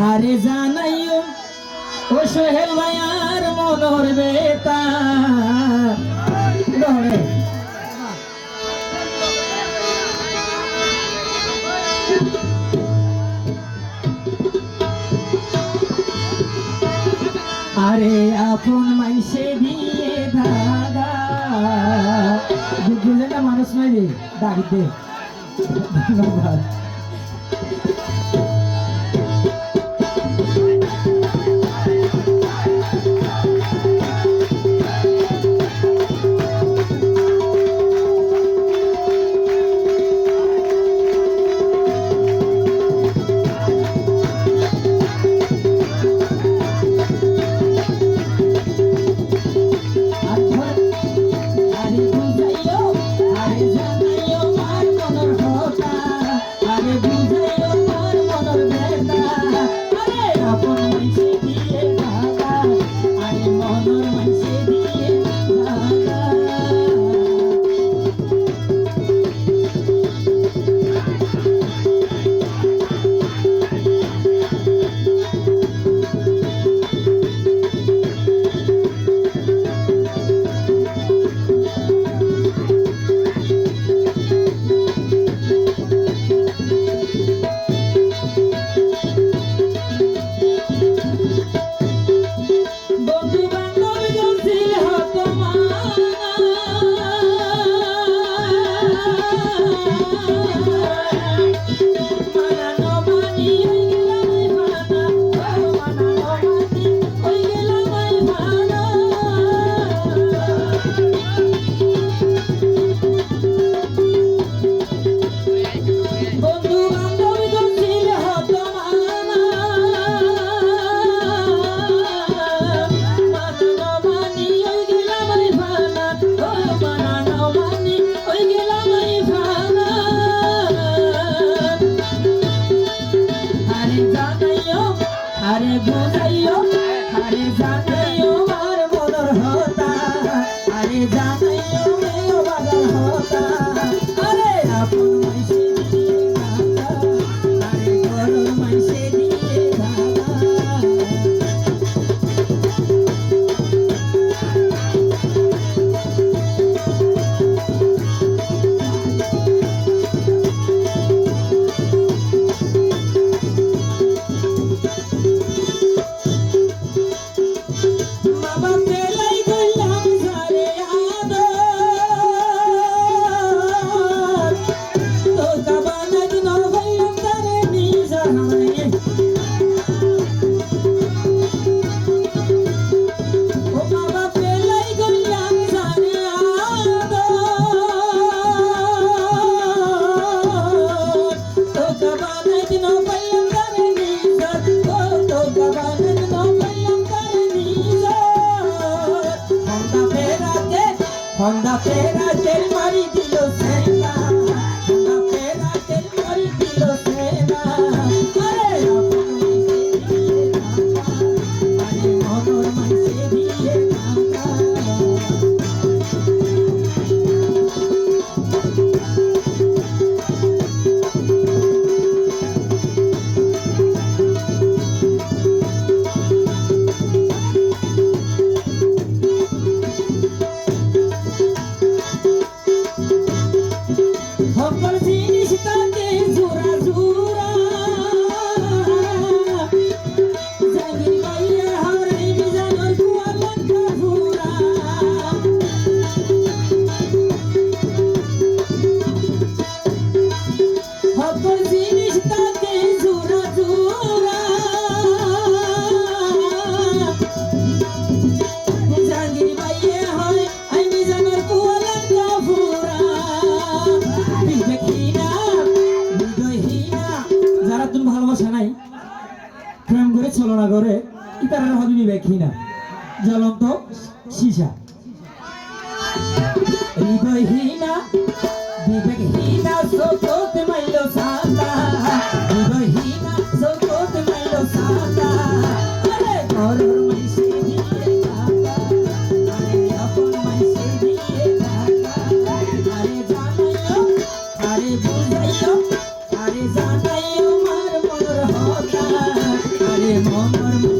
হারে জানাইও, ও সোহেল মায়ার মনোর বেতা। আরে আপন মাইসে দিয়ে দাদা। বুঝলে না মানুষ নয় রে ডাকতে ধন্যবাদ। i don't that Cuando apenas el marido প্রেম করে ছলনা করে ইতারা হদিনী দেখি না জ্বলন্ত সীসা। হৃদয়হীনা আরে মনর মুছে